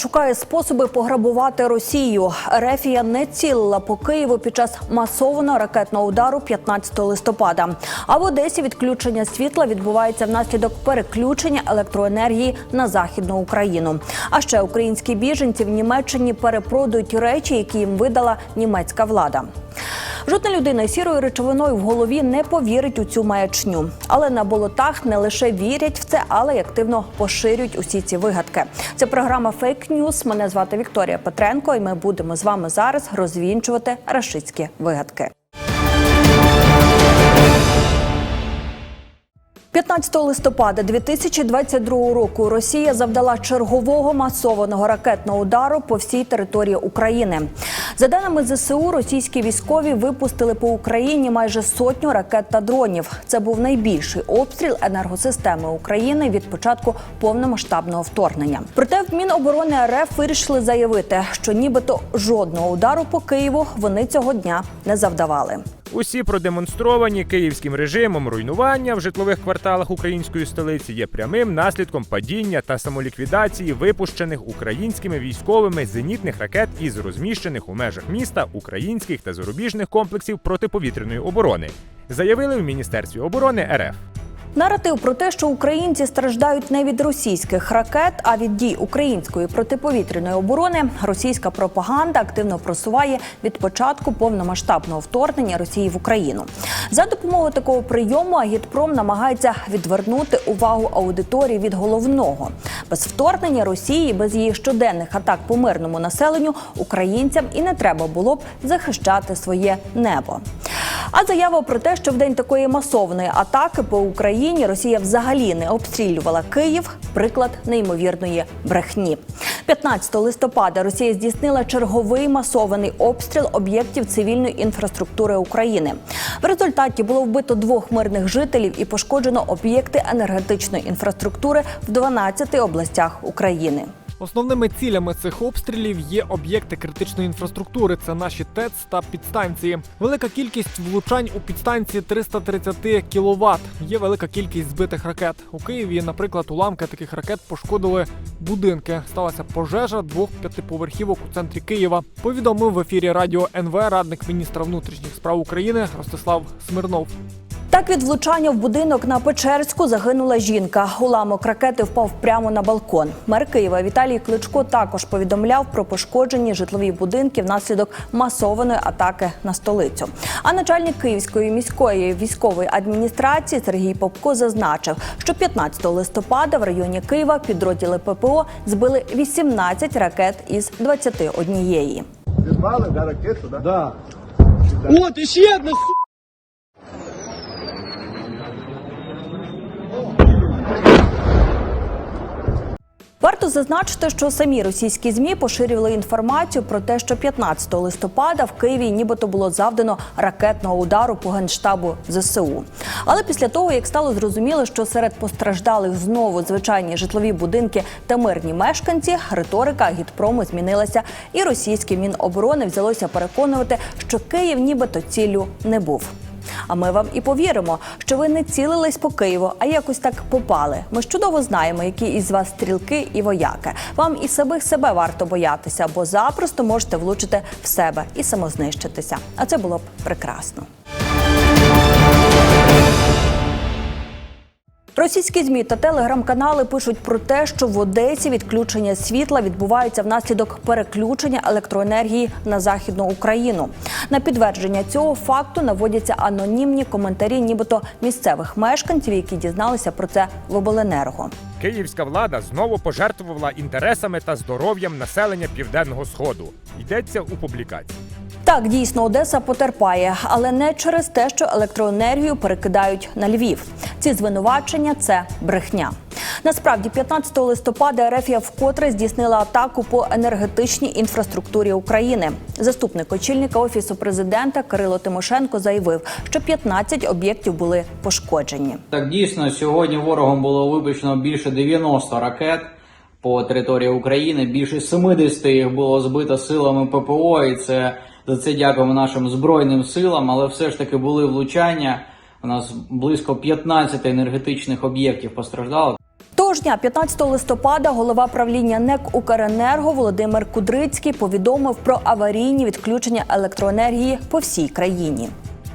шукає способи пограбувати Росію. Рефія не цілила по Києву під час масованого ракетного удару 15 листопада. А в Одесі відключення світла відбувається внаслідок переключення електроенергії на західну Україну. А ще українські біженці в Німеччині перепродають речі, які їм видала німецька влада. Жодна людина сірою речовиною в голові не повірить у цю маячню. Але на болотах не лише вірять в це, але й активно поширюють усі ці вигадки. Це програма Фейк Ньюс. Мене звати Вікторія Петренко, і ми будемо з вами зараз розвінчувати рашистські вигадки. 15 листопада 2022 року Росія завдала чергового масованого ракетного удару по всій території України. За даними ЗСУ, російські військові випустили по Україні майже сотню ракет та дронів. Це був найбільший обстріл енергосистеми України від початку повномасштабного вторгнення. Проте в Міноборони РФ вирішили заявити, що нібито жодного удару по Києву вони цього дня не завдавали. Усі продемонстровані київським режимом руйнування в житлових кварталах української столиці є прямим наслідком падіння та самоліквідації випущених українськими військовими зенітних ракет із розміщених у межах міста українських та зарубіжних комплексів протиповітряної оборони, заявили в Міністерстві оборони РФ. Наратив про те, що українці страждають не від російських ракет, а від дій української протиповітряної оборони, російська пропаганда активно просуває від початку повномасштабного вторгнення Росії в Україну. За допомогою такого прийому Агітпром намагається відвернути увагу аудиторії від головного. Без вторгнення Росії, без її щоденних атак по мирному населенню українцям і не треба було б захищати своє небо. А заява про те, що в день такої масовної атаки по Україні Росія взагалі не обстрілювала Київ, приклад неймовірної брехні. 15 листопада Росія здійснила черговий масований обстріл об'єктів цивільної інфраструктури України. В результаті було вбито двох мирних жителів і пошкоджено об'єкти енергетичної інфраструктури в 12 областях України. Основними цілями цих обстрілів є об'єкти критичної інфраструктури. Це наші ТЕЦ та підстанції. Велика кількість влучань у підстанції 330 кВт. Є велика кількість збитих ракет. У Києві, наприклад, уламки таких ракет пошкодили будинки. Сталася пожежа двох п'ятиповерхівок у центрі Києва. Повідомив в ефірі радіо НВ радник міністра внутрішніх справ України Ростислав Смирнов. Так від влучання в будинок на Печерську загинула жінка. Уламок ракети впав прямо на балкон. Мер Києва Віталій Кличко також повідомляв про пошкоджені житлові будинки внаслідок масованої атаки на столицю. А начальник Київської міської військової адміністрації Сергій Попко зазначив, що 15 листопада в районі Києва підрозділи ППО збили 18 ракет із 21. Підвали, да, ракету, да? Да. От іще одна Варто зазначити, що самі російські змі поширювали інформацію про те, що 15 листопада в Києві нібито було завдано ракетного удару по генштабу ЗСУ. Але після того, як стало зрозуміло, що серед постраждалих знову звичайні житлові будинки та мирні мешканці, риторика агітпрому змінилася, і російське міноборони взялося переконувати, що Київ нібито ціллю не був. А ми вам і повіримо, що ви не цілились по Києву, а якось так попали. Ми ж чудово знаємо, які із вас стрілки і вояки. Вам і самих себе варто боятися, бо запросто можете влучити в себе і самознищитися. А це було б прекрасно. Російські змі та телеграм-канали пишуть про те, що в Одесі відключення світла відбувається внаслідок переключення електроенергії на західну Україну. На підтвердження цього факту наводяться анонімні коментарі, нібито місцевих мешканців, які дізналися про це в обленерго. Київська влада знову пожертвувала інтересами та здоров'ям населення південного сходу. Йдеться у публікації. Так, дійсно, Одеса потерпає, але не через те, що електроенергію перекидають на Львів. Ці звинувачення це брехня. Насправді, 15 листопада Ерефія вкотре здійснила атаку по енергетичній інфраструктурі України. Заступник очільника офісу президента Кирило Тимошенко заявив, що 15 об'єктів були пошкоджені. Так дійсно сьогодні ворогом було випущено більше 90 ракет по території України. Більше 70 їх було збито силами ППО, і це за це дякуємо нашим збройним силам. Але все ж таки були влучання. У нас близько 15 енергетичних об'єктів постраждало. Тож дня, 15 листопада, голова правління НЕК «Укренерго» Володимир Кудрицький повідомив про аварійні відключення електроенергії по всій країні.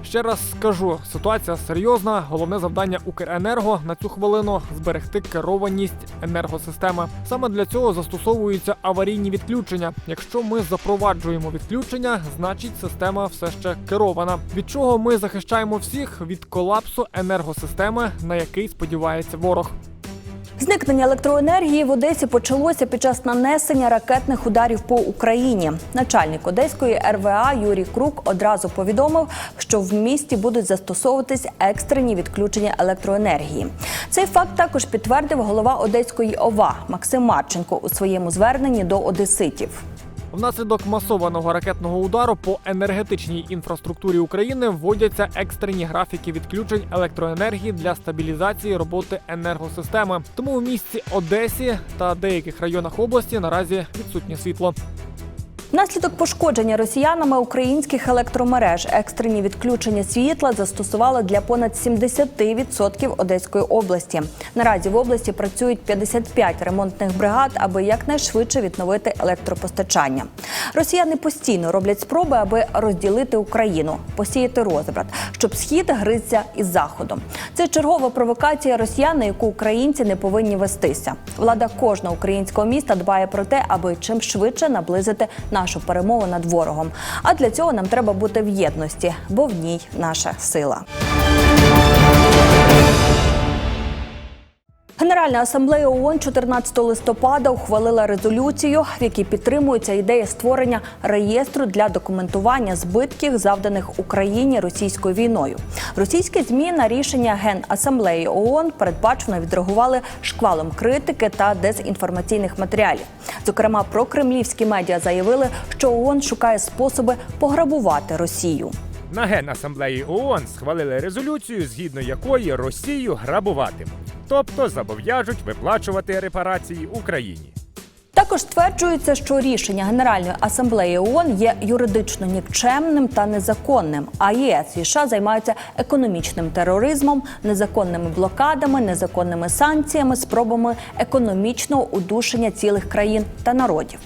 Ще раз скажу, ситуація серйозна. Головне завдання Укренерго на цю хвилину зберегти керованість енергосистеми. Саме для цього застосовуються аварійні відключення. Якщо ми запроваджуємо відключення, значить система все ще керована. Від чого ми захищаємо всіх від колапсу енергосистеми, на який сподівається ворог. Зникнення електроенергії в Одесі почалося під час нанесення ракетних ударів по Україні. Начальник Одеської РВА Юрій Крук одразу повідомив, що в місті будуть застосовуватись екстрені відключення електроенергії. Цей факт також підтвердив голова Одеської ОВА Максим Марченко у своєму зверненні до одеситів. Внаслідок масованого ракетного удару по енергетичній інфраструктурі України вводяться екстрені графіки відключень електроенергії для стабілізації роботи енергосистеми. Тому у місті Одесі та деяких районах області наразі відсутнє світло. Внаслідок пошкодження росіянами українських електромереж екстрені відключення світла застосували для понад 70% Одеської області. Наразі в області працюють 55 ремонтних бригад, аби якнайшвидше відновити електропостачання. Росіяни постійно роблять спроби, аби розділити Україну, посіяти розбрат, щоб схід гризся із заходом. Це чергова провокація росіян, на яку українці не повинні вестися. Влада кожного українського міста дбає про те, аби чим швидше наблизити нашу перемогу над ворогом. А для цього нам треба бути в єдності, бо в ній наша сила. Генеральна асамблея ООН 14 листопада ухвалила резолюцію, в якій підтримується ідея створення реєстру для документування збитків, завданих Україні російською війною. Російські змі на рішення Генасамблеї ООН передбачено відреагували шквалом критики та дезінформаційних матеріалів. Зокрема, прокремлівські медіа заявили, що ООН шукає способи пограбувати Росію. На Генасамблеї ООН схвалили резолюцію, згідно якої Росію грабуватимуть, тобто зобов'яжуть виплачувати репарації Україні. Також стверджується, що рішення Генеральної асамблеї ООН є юридично нікчемним та незаконним. А ЄС і США займаються економічним тероризмом, незаконними блокадами, незаконними санкціями, спробами економічного удушення цілих країн та народів.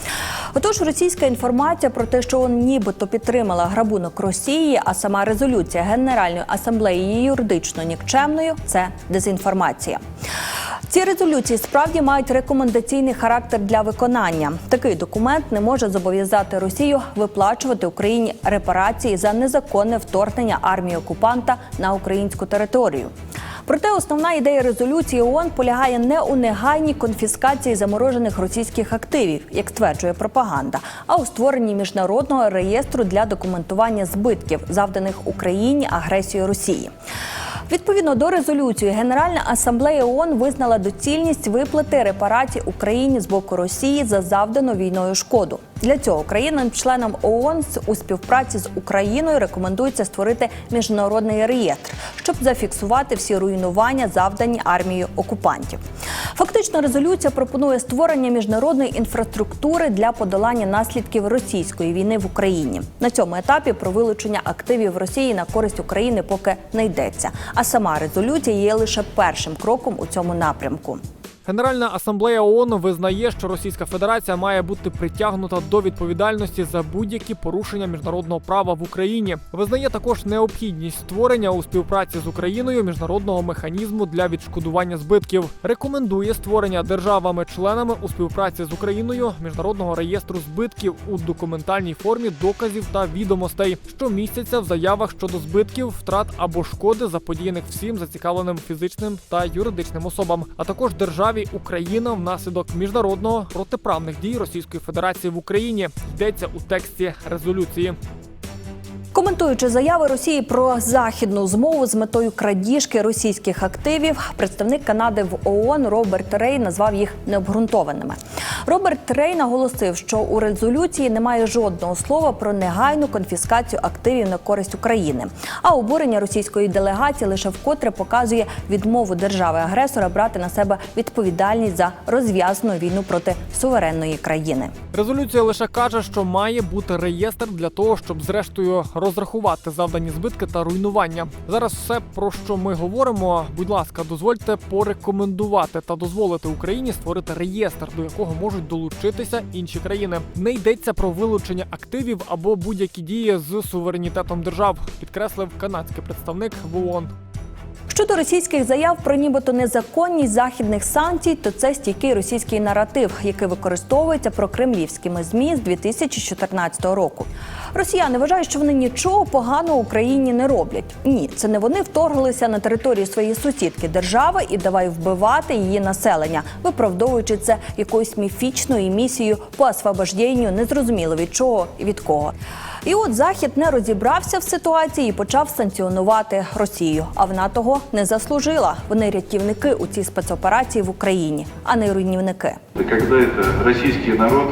Отож, російська інформація про те, що ООН нібито підтримала грабунок Росії, а сама резолюція Генеральної асамблеї є юридично нікчемною, це дезінформація. Ці резолюції справді мають рекомендаційний характер для виконання. Такий документ не може зобов'язати Росію виплачувати Україні репарації за незаконне вторгнення армії окупанта на українську територію. Проте основна ідея резолюції ООН полягає не у негайній конфіскації заморожених російських активів, як стверджує пропаганда, а у створенні міжнародного реєстру для документування збитків, завданих Україні агресією Росії. Відповідно до резолюції, Генеральна асамблея ООН визнала доцільність виплати репарацій Україні з боку Росії за завдану війною шкоду. Для цього країнам-членам ООН у співпраці з Україною рекомендується створити міжнародний реєстр, щоб зафіксувати всі руйнування, завдані армією окупантів. Фактично, резолюція пропонує створення міжнародної інфраструктури для подолання наслідків російської війни в Україні. На цьому етапі про вилучення активів Росії на користь України поки не йдеться. А сама резолюція є лише першим кроком у цьому напрямку. Генеральна асамблея ООН визнає, що Російська Федерація має бути притягнута до відповідальності за будь-які порушення міжнародного права в Україні. Визнає також необхідність створення у співпраці з Україною міжнародного механізму для відшкодування збитків. Рекомендує створення державами-членами у співпраці з Україною міжнародного реєстру збитків у документальній формі доказів та відомостей, що містяться в заявах щодо збитків, втрат або шкоди заподіяних всім зацікавленим фізичним та юридичним особам, а також державі Україна внаслідок міжнародного протиправних дій Російської Федерації в Україні йдеться у тексті резолюції. Коментуючи заяви Росії про західну змову з метою крадіжки російських активів, представник Канади в ООН Роберт Рей назвав їх необґрунтованими. Роберт Рей наголосив, що у резолюції немає жодного слова про негайну конфіскацію активів на користь України. А обурення російської делегації лише вкотре показує відмову держави-агресора брати на себе відповідальність за розв'язану війну проти суверенної країни. Резолюція лише каже, що має бути реєстр для того, щоб зрештою розрахувати розрахувати завдані збитки та руйнування. Зараз все про що ми говоримо. Будь ласка, дозвольте порекомендувати та дозволити Україні створити реєстр, до якого можуть долучитися інші країни. Не йдеться про вилучення активів або будь-які дії з суверенітетом держав, підкреслив канадський представник в ООН. Щодо російських заяв про нібито незаконність західних санкцій, то це стійкий російський наратив, який використовується прокремлівськими змі з 2014 року. Росіяни вважають, що вони нічого поганого Україні не роблять. Ні, це не вони вторглися на територію своєї сусідки держави і давай вбивати її населення, виправдовуючи це якоюсь міфічною місією по освобожденню незрозуміло від чого і від кого. І от Захід не розібрався в ситуації і почав санкціонувати Росію. А вона того не заслужила. Вони рятівники у цій спецоперації в Україні, а не руйнівники. Это когда это российский народ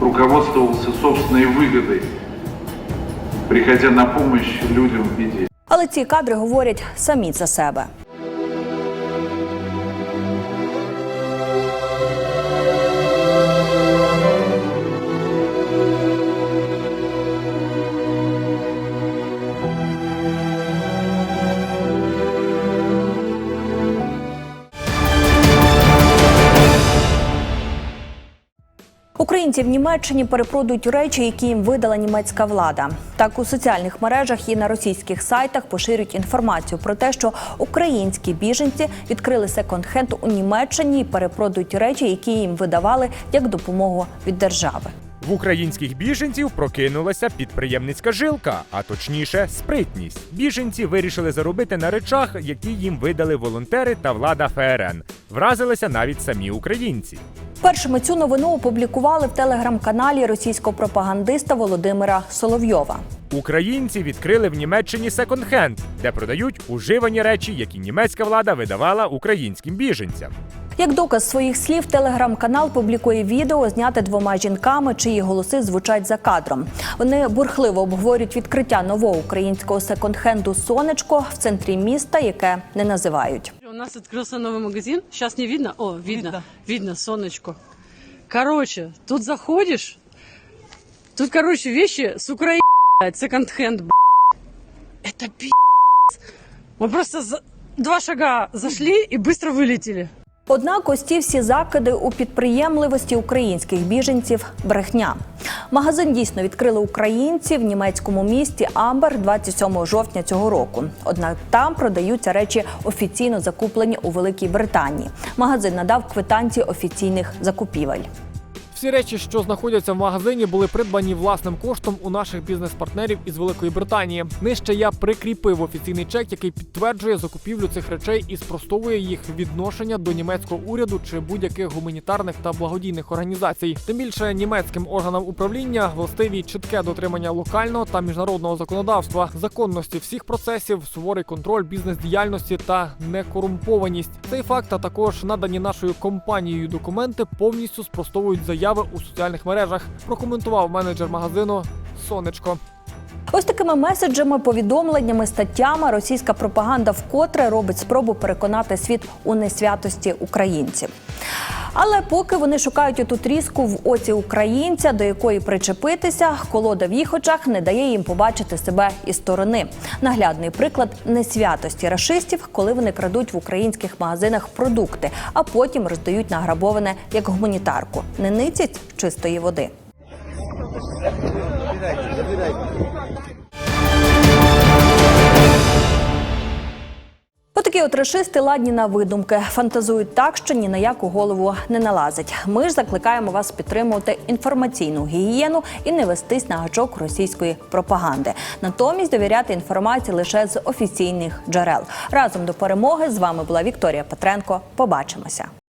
руководствовался собственной выгодой, приходя на помощь людям в беде. Але ці кадри говорять самі за себе. Українці в Німеччині перепродують речі, які їм видала німецька влада. Так у соціальних мережах і на російських сайтах поширюють інформацію про те, що українські біженці відкрили секонд-хенд у Німеччині і перепродують речі, які їм видавали як допомогу від держави. В українських біженців прокинулася підприємницька жилка, а точніше, спритність. Біженці вирішили заробити на речах, які їм видали волонтери та влада ФРН. Вразилися навіть самі українці. Першими цю новину опублікували в телеграм-каналі російського пропагандиста Володимира Соловйова. Українці відкрили в Німеччині секонд-хенд, де продають уживані речі, які німецька влада видавала українським біженцям. Як доказ своїх слів, телеграм-канал публікує відео, зняте двома жінками, чиї голоси звучать за кадром. Вони бурхливо обговорюють відкриття нового українського секонд-хенду Сонечко в центрі міста, яке не називають. У нас открылся новый магазин. Сейчас не видно? О, видно. Видно, солнышко. Короче, тут заходишь, тут, короче, вещи с Украины, секонд-хенд, б***ь. Это пи***. Мы просто за- два шага зашли и быстро вылетели. Однак ось ці всі закиди у підприємливості українських біженців брехня. Магазин дійсно відкрили українці в німецькому місті Амбер 27 жовтня цього року. Однак там продаються речі офіційно закуплені у Великій Британії. Магазин надав квитанції офіційних закупівель. Всі речі, що знаходяться в магазині, були придбані власним коштом у наших бізнес-партнерів із Великої Британії. Нижче я прикріпив офіційний чек, який підтверджує закупівлю цих речей і спростовує їх відношення до німецького уряду чи будь-яких гуманітарних та благодійних організацій. Тим більше німецьким органам управління властиві чітке дотримання локального та міжнародного законодавства, законності всіх процесів, суворий контроль бізнес-діяльності та некорумпованість. Цей факт, а також надані нашою компанією документи повністю спростовують заяви у соціальних мережах. Прокоментував менеджер магазину Сонечко. Ось такими меседжами, повідомленнями, статтями російська пропаганда вкотре робить спробу переконати світ у несвятості українців. Але поки вони шукають оту тріску в оці українця, до якої причепитися, колода в їх очах не дає їм побачити себе і сторони. Наглядний приклад несвятості рашистів, коли вони крадуть в українських магазинах продукти, а потім роздають награбоване як гуманітарку. Не ницять чистої води. Отакі от рашисти ладні на видумки, фантазують так, що ні на яку голову не налазить. Ми ж закликаємо вас підтримувати інформаційну гігієну і не вестись на гачок російської пропаганди. Натомість довіряти інформації лише з офіційних джерел. Разом до перемоги з вами була Вікторія Петренко. Побачимося.